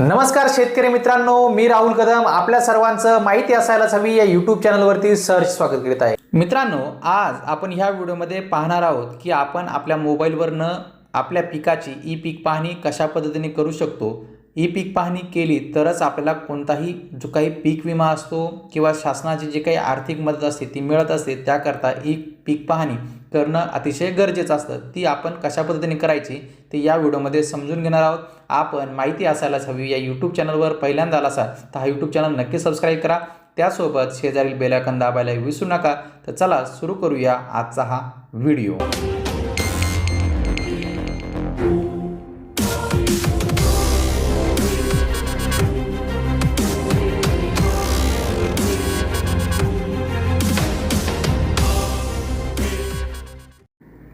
नमस्कार शेतकरी मित्रांनो मी राहुल कदम. आपल्या सर्वांचं माहिती असायलाच हवी. या यूट्यूब चॅनलवरती सर्च स्वागत करीत आहे. मित्रांनो आज आपण ह्या व्हिडिओमध्ये पाहणार आहोत की आपण आपल्या मोबाईलवरनं आपल्या पिकाची ई पीक पाहणी कशा पद्धतीने करू शकतो ई पीक पाहणी केली तरच आपल्याला कोणताही जो काही पीक विमा असतो किंवा शासनाची जी काही आर्थिक मदत असते ती मिळत असते त्याकरता ई पीक पाहणी करणं अतिशय गरजेचं असतं. ती आपण कशा पद्धतीने करायची ते या व्हिडिओमध्ये समजून घेणार आहोत. आपण माहिती असायलाच हवी या यूट्यूब चॅनलवर पहिल्यांदा आला असाल तर हा यूट्यूब चॅनल नक्की सबस्क्राईब करा. त्यासोबत शेजारील बेलायकन दाबायला विसरू नका. तर चला सुरू करूया आजचा हा व्हिडिओ.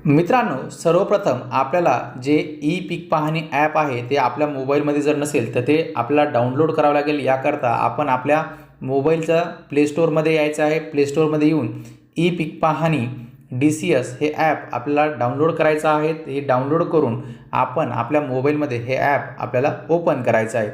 मित्रांनो सर्वप्रथम आपल्याला जे ई पीक पाहणी ॲप आहे ते आपल्या मोबाईलमध्ये जर नसेल तर ते आपल्याला डाउनलोड करावं लागेल. याकरता आपण आपल्या मोबाईलच्या प्लेस्टोअरमध्ये यायचं आहे. प्लेस्टोअरमध्ये येऊन ई पीक पाहणी डी सी एस हे ॲप आपल्याला डाउनलोड करायचं आहे. हे डाउनलोड करून आपण आपल्या मोबाईलमध्ये हे ॲप आपल्याला ओपन करायचं आहे.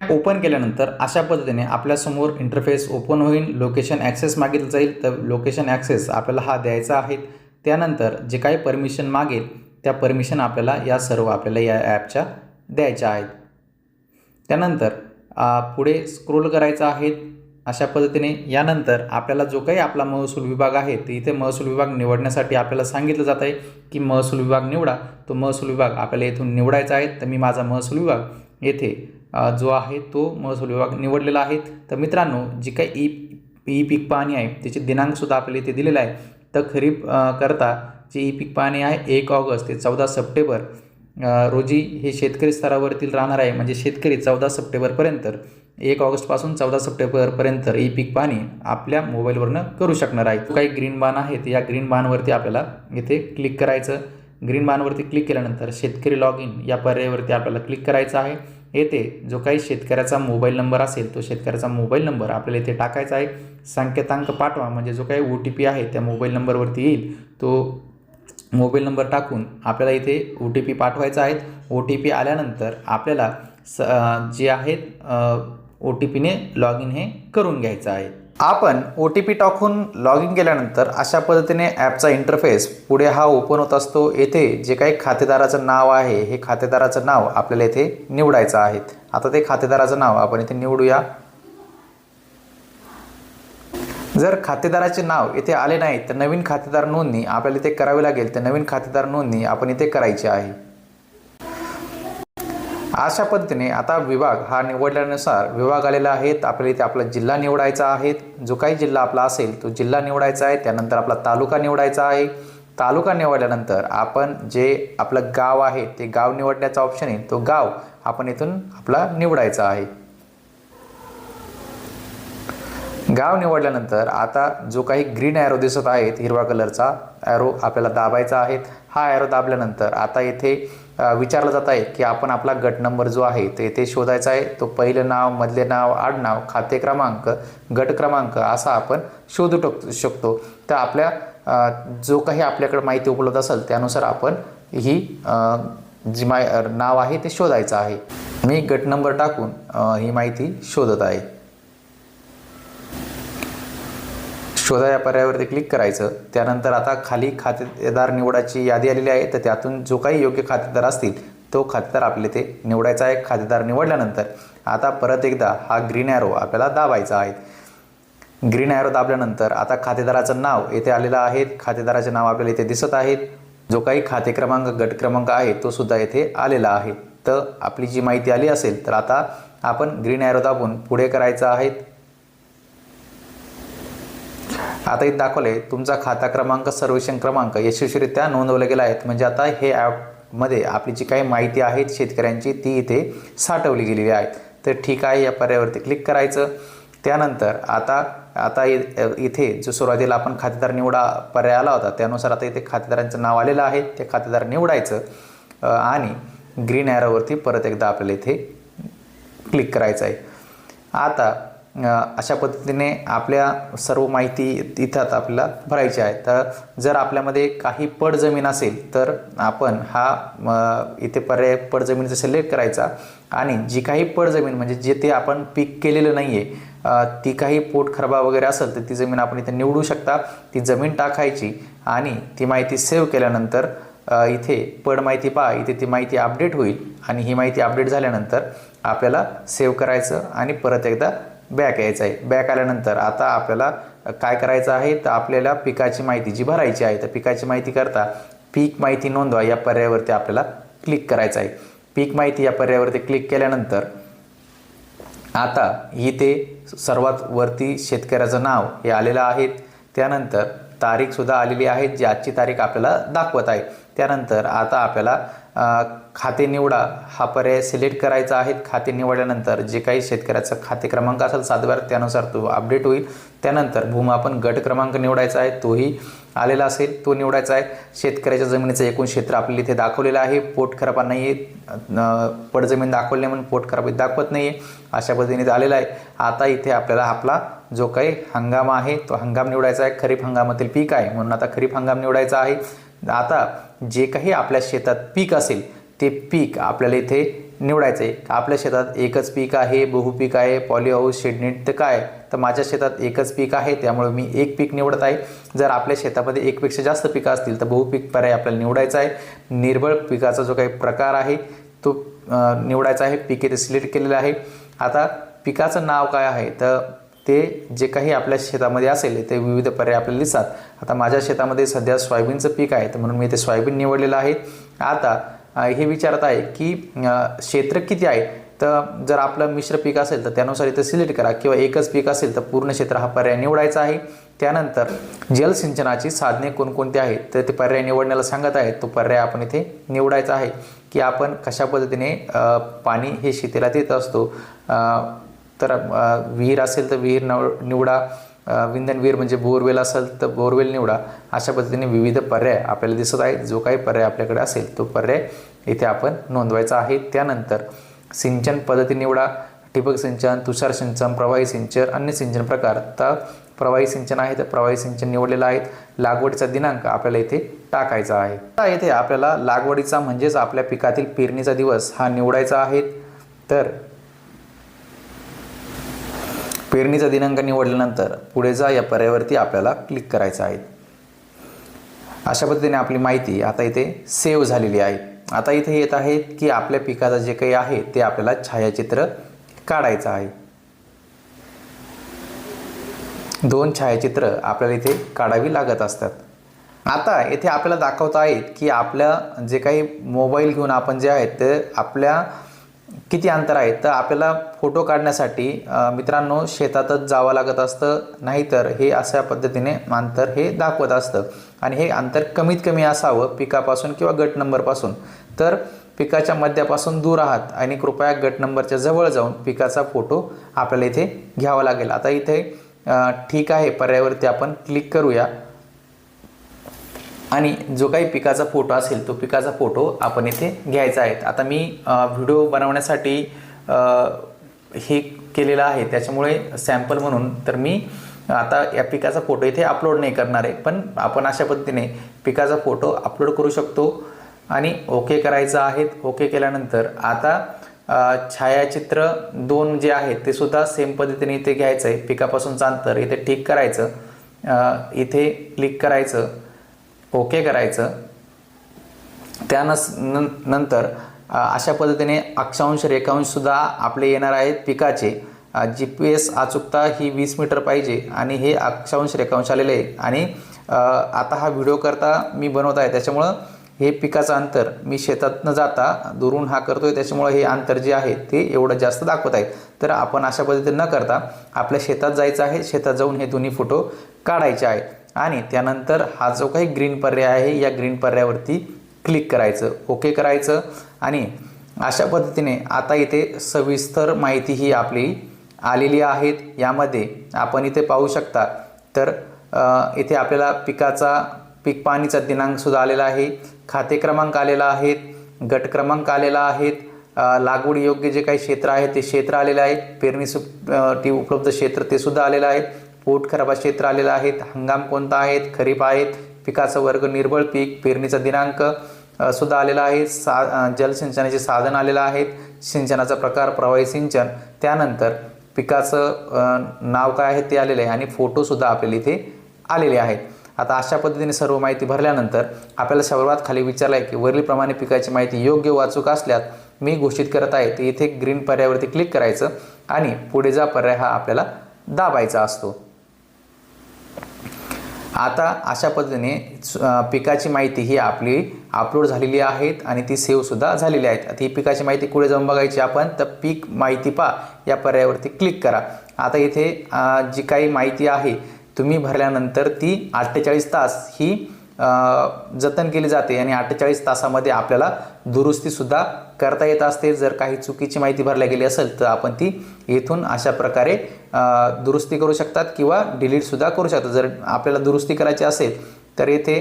ओपन केल्यानंतर अशा पद्धतीने आपल्यासमोर इंटरफेस ओपन होईल. लोकेशन ॲक्सेस मागितलं जाईल. तर लोकेशन ॲक्सेस आपल्याला हा द्यायचा आहे. त्यानंतर जे काही परमिशन मागेल त्या परमिशन आपल्याला या सर्व आपल्याला या ॲपच्या द्यायच्या आहेत. त्यानंतर पुढे स्क्रोल करायचं आहे. अशा पद्धतीने यानंतर आपल्याला जो काही आपला महसूल विभाग आहे ते इथे महसूल विभाग निवडण्यासाठी आपल्याला सांगितलं जात आहे की महसूल विभाग निवडा. तो महसूल विभाग आपल्याला इथून निवडायचा आहे. तर मी माझा महसूल विभाग येथे जो आहे तो महसूल विभाग निवडलेला आहे. तर मित्रांनो जी काही ई ई पीक पाहणी आहे त्याचे दिनांकसुद्धा आपल्याला इथे दिलेला आहे. तर खरीप करता जे ई पीक पाहणी आहे एक ऑगस्ट ते चौदा सप्टेंबर रोजी हे शेतकरी स्तरावरतील राहणार आहे. म्हणजे शेतकरी चौदा सप्टेंबरपर्यंत एक ऑगस्टपासून चौदा सप्टेंबरपर्यंत ई पीक पाणी आपल्या मोबाईलवरनं करू शकणार आहे. काही ग्रीन बाण आहेत या ग्रीन बाणवरती आपल्याला इथे क्लिक करायचं. ग्रीन बाणवरती क्लिक केल्यानंतर शेतकरी लॉग इन या पर्यायावरती आपल्याला क्लिक करायचं आहे. येथे जो काही शेतकऱ्याचा मोबाईल नंबर असेल तो शेतकऱ्याचा मोबाईल नंबर आपल्याला इथे टाकायचा आहे. संकेतांक पाठवा म्हणजे जो काही ओ टी पी आहे त्या मोबाईल नंबरवरती येईल. तो मोबाईल नंबर टाकून आपल्याला इथे ओ टी पी पाठवायचा आहे. ओ टी पी आल्यानंतर आपल्याला स जे आहेत ओ टी पीने लॉग इन हे करून घ्यायचं आहे. आपण ओ टी पी टाकून लॉग इन केल्यानंतर अशा पद्धतीने ॲपचा इंटरफेस पुढे हा ओपन होत असतो. येथे जे काही खातेदाराचं नाव आहे हे खातेदाराचं नाव आपल्याला येथे निवडायचं आहे. आता ते खातेदाराचं नाव आपण इथे निवडूया. जर खातेदाराचे नाव येथे आले नाही तर नवीन खातेदार नोंदणी आपल्याला इथे करावी लागेल. तर नवीन खातेदार नोंदणी आपण इथे करायची आहे. अशा पद्धतीने आता विभाग हा निवडल्यानुसार विभाग आलेला आहे. आपल्या आपल्याला इथे आपला जिल्हा निवडायचा आहे. जो काही जिल्हा आपला असेल तो जिल्हा निवडायचा आहे. त्यानंतर आपला तालुका निवडायचा आहे. तालुका निवडल्यानंतर आपण जे आपलं गाव आहे ते गाव निवडण्याचा ऑप्शन आहे. तो गाव आपण इथून आपला निवडायचा आहे. गाव निवडल्यानंतर आता जो काही ग्रीन ॲरो दिसत आहेत हिरवा कलरचा ॲरो आपल्याला दाबायचा आहे. हा ॲरो दाबल्यानंतर आता येथे विचारलं जात आहे की आपण आपला गट नंबर जो आहे ते येथे शोधायचा आहे. तो पहिलं नाव मधले नाव आडनाव खाते क्रमांक गट क्रमांक असा आपण शोधू टक शकतो. तर आपल्या जो काही आपल्याकडे माहिती उपलब्ध असेल त्यानुसार आपण ही जी माय नाव आहे ते शोधायचं आहे. मी गट नंबर टाकून ही माहिती शोधत आहे. शोधा या पर्यायावरती क्लिक करायचं. त्यानंतर आता खाली खातेदार निवडाची यादी आलेली आहे. तर त्यातून जो काही योग्य खातेदार असतील तो खातेदार आपले ते निवडायचा आहे. खातेदार निवडल्यानंतर आता परत एकदा हा ग्रीन ॲरो आपल्याला दाबायचा आहे. ग्रीन ॲरो दाबल्यानंतर आता खातेदाराचं नाव येथे आलेलं आहे. खातेदाराचे नाव आपल्याला इथे दिसत आहेत जो काही खाते क्रमांक गट क्रमांक आहे तो सुद्धा येथे आलेला आहे. तर आपली जी माहिती आली असेल तर आता आपण ग्रीन ॲरो दाबून पुढे करायचं आहे. आता इथे दाखवले तुमचा खाता क्रमांक सर्वेक्षण क्रमांक यशस्वीरित्या नोंदवला गेला आहेत. म्हणजे आता हे ॲपमध्ये आपली जी काही माहिती आहे शेतकऱ्यांची ती इथे साठवली गेलेली आहे. तर ठीक आहे या पर्यायावरती क्लिक करायचं. त्यानंतर आता आता इथे जो सुरुवातीला आपण खातेदार निवडा पर्याय आला होता त्यानुसार आता इथे खातेदारांचं नाव आलेलं आहे. ते खातेदार निवडायचं. आणि ग्रीन ॲरोवरती परत एकदा आपल्याला इथे क्लिक करायचं आहे. आता अशा पद्धतीने आपल्या सर्व माहिती इथं आपल्याला भरायची आहे. तर जर आपल्यामध्ये काही पड जमीन असेल तर आपण हा इथे पर्याय पड जमिनीचा सिलेक्ट करायचा. आणि जी काही पड जमीन म्हणजे जे ते आपण पीक केलेलं नाही आहे ती काही पोट खरबा वगैरे असेल तर ती जमीन आपण इथे निवडू शकता. ती जमीन टाकायची आणि ती माहिती सेव्ह केल्यानंतर इथे पड माहिती पहा इथे ती माहिती अपडेट होईल. आणि ही माहिती अपडेट झाल्यानंतर आपल्याला सेव्ह करायचं आणि परत एकदा बॅक यायचं आहे. बॅक आल्यानंतर आता आपल्याला काय करायचं आहे? तर आपल्याला पिकाची माहिती जी भरायची आहे तर पिकाची माहिती करता पीक माहिती नोंदवा या पर्यायावरती आपल्याला क्लिक करायचं आहे. पीक माहिती या पर्यायावरती क्लिक केल्यानंतर आता इथे सर्वात वरती शेतकऱ्याचं नाव हे आलेलं आहे. त्यानंतर तारीखसुद्धा आलेली आहे जी आजची तारीख आपल्याला दाखवत आहे. त्यानंतर आता आपल्याला खाते निवडा हा पर्याय सिलेक्ट करायचा आहे. खाते निवडल्यानंतर जे काही शेतकऱ्याचा खाते क्रमांक असेल सातबार त्यानुसार तो अपडेट होईल. त्यानंतर भूमापन गट क्रमांक निवडायचा आहे. तोही आलेला असेल. तो निवडायचा आहे. शेतकऱ्याच्या जमिनीचं एकूण क्षेत्र आपल्याला इथे दाखवलेलं आहे. पोट खराबा नाही आहे पडजमीन दाखवली म्हणून पोट खराब दाखवत नाही आहे अशा पद्धतीने आलेला आहे. आता इथे आपल्याला आपला जो काही हंगाम आहे तो हंगाम निवडायचा आहे. खरीप हंगामातील पीक आहे म्हणून आता खरीप हंगाम निवडायचा आहे. आता जे काही आपल्या शेतात पीक असेल ते पीक आपल्याला इथे निवडायचं आहे आपल्या शेतात एकच पीक आहे बहुपीक आहे पॉलीहाऊस शेडनेट तर काय? तर माझ्या शेतात एकच पीक आहे त्यामुळे मी एक पीक निवडत आहे. जर आपल्या शेतामध्ये एकपेक्षा जास्त पिकं असतील तर बहुपीक पर्याय आपल्याला निवडायचा आहे. निर्बळ पिकाचा जो काही प्रकार आहे तो निवडायचा आहे. पीक इथे सिलेक्ट केलेला आहे. आता पिकाचं नाव काय आहे? तर ते जे काही आपल्या शेतामध्ये असेल ते विविध पर्याय आपल्याला दिसतात. आता माझ्या शेतामध्ये सध्या सोयाबीनचं पीक आहे तर म्हणून मी ते सोयाबीन निवडलेलं आहे. आता हे विचारत आहे की क्षेत्र किती आहे? तर जर आपलं मिश्र पीक असेल तर त्यानुसार इथं सिलेक्ट करा. किंवा एकच पीक असेल तर पूर्ण क्षेत्र हा पर्याय निवडायचा आहे. त्यानंतर जलसिंचनाची साधने कोणकोणती आहेत? तर ते पर्याय निवडण्याला सांगत आहेत तो पर्याय आपण इथे निवडायचा आहे. की आपण कशा पद्धतीने पाणी हे शेतीला देत असतो? तर विहीर असेल तर विहीर नव निवडा. विंधन विहीर म्हणजे बोरवेल असेल तर बोरवेल निवडा. अशा पद्धतीने विविध पर्याय आपल्याला दिसत आहेत. जो काही पर्याय आपल्याकडे असेल तो पर्याय इथे आपण नोंदवायचा आहे. त्यानंतर सिंचन पद्धती निवडा. ठिबक सिंचन तुषार सिंचन प्रवाही सिंचन अन्य सिंचन प्रकार. तर प्रवाही सिंचन आहे तर प्रवाही सिंचन निवडलेलं आहे. लागवडीचा दिनांक आपल्याला इथे टाकायचा आहे. आता इथे आपल्याला लागवडीचा म्हणजेच आपल्या पिकातील पेरणीचा दिवस हा निवडायचा आहे. तर पेरणीचा दिनांक निवडल्यानंतर पुढे जा या पर्यायावरती आपल्याला क्लिक करायचं आहे. अशा पद्धतीने आपली माहिती आता इथे सेव्ह झालेली आहे. आता इथे येत आहे की आपल्या पिकाचं जे काही आहे ते आपल्याला छायाचित्र काढायचं आहे. दोन छायाचित्र आपल्याला इथे काढावी लागत असतात. आता येथे आपल्याला दाखवत आहेत की आपल्या जे काही मोबाईल घेऊन आपण जे आहेत ते आपल्या किती अंतर आहे? तर आपल्याला फोटो काढण्यासाठी मित्रांनो शेतातच जावं लागत असतं नाहीतर हे अशा पद्धतीने अंतर हे दाखवत असतं. आणि हे अंतर कमीत कमी असावं पिकापासून किंवा गट नंबरपासून. तर पिकाच्या मध्यापासून दूर आहात आणि कृपया गट नंबरच्या जवळ जाऊन पिकाचा फोटो आपल्याला इथे घ्यावा लागेल. आता इथे ठीक आहे पर्यायावरती आपण क्लिक करूया. आणि जो काही पिकाचा फोटो असेल तो पिकाचा फोटो आपण इथे घ्यायचा आहे. आता मी व्हिडिओ बनवण्यासाठी हे केलेलं आहे. त्याच्यामुळे सॅम्पल म्हणून तर मी आता या पिकाचा फोटो इथे अपलोड नाही करणार आहे. पण आपण अशा पद्धतीने पिकाचा फोटो अपलोड करू शकतो. आणि ओके करायचं आहेत. ओके केल्यानंतर आता छायाचित्र दोन जे आहेत ते सुद्धा सेम पद्धतीने इथे घ्यायचं आहे पिकापासूनचं अंतर इथे ठीक करायचं. इथे क्लिक करायचं. ओके करायचं. त्यानस न नंतर अशा पद्धतीने अक्षांश रेखांशसुद्धा आपले येणार आहेत पिकाचे. जी पी एस अचूकता ही वीस मीटर पाहिजे आणि हे अक्षांश रेखांश आलेले आहे. आणि आता हा व्हिडिओ करता मी बनवत आहे. त्याच्यामुळं हे पिकाचं अंतर मी शेतात न जाता दुरून हा करतो आहे त्याच्यामुळं हे अंतर जे आहे ते एवढं जास्त दाखवत आहे तर आपण अशा पद्धतीने न करता आपल्या शेतात जायचं आहे. शेतात जाऊन हे दोन्ही फोटो काढायचे आहेत. आणि त्यानंतर हा जो काही ग्रीन पर्याय आहे या ग्रीन पर्यायावरती क्लिक करायचं ओके करायचं. आणि अशा पद्धतीने आता इथे सविस्तर माहिती ही आपली आलेली आहेत. यामध्ये आपण इथे पाहू शकता तर इथे आपल्याला पिकाचा पीक पाणीचा दिनांकसुद्धा आलेला आहे. खाते क्रमांक आलेला आहेत. गट क्रमांक आलेला आहेत. लागवड योग्य जे काही क्षेत्र आहे ते क्षेत्र आलेलं आहे पेरणी सु टी उपलब्ध क्षेत्र ते सुद्धा आलेलं आहे. पोटखराबा क्षेत्र आलेलं आहेत. हंगाम कोणता आहेत? खरीप आहेत. पिकाचा वर्ग निर्बळ पीक पेरणीचा दिनांक सुद्धा आलेला आहे. सा जलसिंचनाचे साधन आलेलं आहेत. सिंचनाचा प्रकार प्रवाही सिंचन. त्यानंतर पिकाचं नाव काय आहे ते आलेलं आहे आणि फोटोसुद्धा आपल्याला इथे आलेले आहेत. आता अशा पद्धतीने सर्व माहिती भरल्यानंतर आपल्याला सर्वात खाली विचारलं आहे की वरीलप्रमाणे पिकाची माहिती योग्य वाचूक असल्यास मी घोषित करत आहे तर इथे ग्रीन पर्यायावरती क्लिक करायचं आणि पुढे जा पर्याय हा आपल्याला दाबायचा असतो. आता अशा पद्धतीने पिकाची माहिती ही आपली अपलोड झालेली आहेत आणि ती सेव्हसुद्धा झालेली आहेत. आता ही पिकाची माहिती कुठे जाऊन बघायची आपण? तर पीक माहिती पा या पर्यायावरती क्लिक करा. आता इथे जी काही माहिती आहे तुम्ही भरल्यानंतर ती अठ्ठेचाळीस तास ही जतन केली जाते आणि अठ्ठेचाळीस तासामध्ये आपल्याला दुरुस्तीसुद्धा करता येत असते. जर काही चुकीची माहिती भरल्या गेली असेल तर आपण ती येथून अशा प्रकारे दुरुस्ती करू शकतात किंवा डिलीटसुद्धा करू शकतात. जर आपल्याला दुरुस्ती करायची असेल तर येथे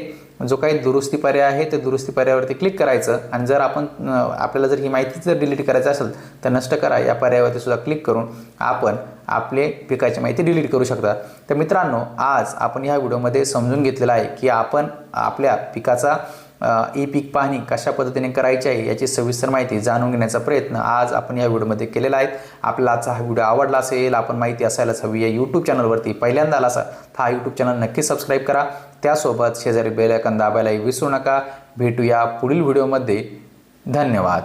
जो काही दुरुस्ती पर्याय आहे ते दुरुस्ती पर्यायावरती क्लिक करायचं आणि जर आपण आपल्याला जर ही माहिती जर डिलीट करायची असेल तर नष्ट करा. या पर्यायावरती सुद्धा क्लिक करून आपण आपले पिकाची माहिती डिलीट करू शकता. तर मित्रांनो आज आपण ह्या व्हिडिओमध्ये समजून घेतलेलं आहे की आपण आपल्या पिकाचा ई पीक पाहणी कशा पद्धतीने करायची आहे याची सविस्तर माहिती जाणून घेण्याचा प्रयत्न आज आपण या व्हिडिओमध्ये केलेला आहे. आपला आजचा हा व्हिडिओ आवडला असेल आपण माहिती असायलाच हवी या यूट्यूब चॅनलवरती पहिल्यांदा आला असा तर हा यूट्यूब चॅनल नक्की सबस्क्राईब करा. त्यासोबत शेजारी बेल दाबायलाही विसरू नका. भेटूया पुढील व्हिडिओमध्ये. धन्यवाद.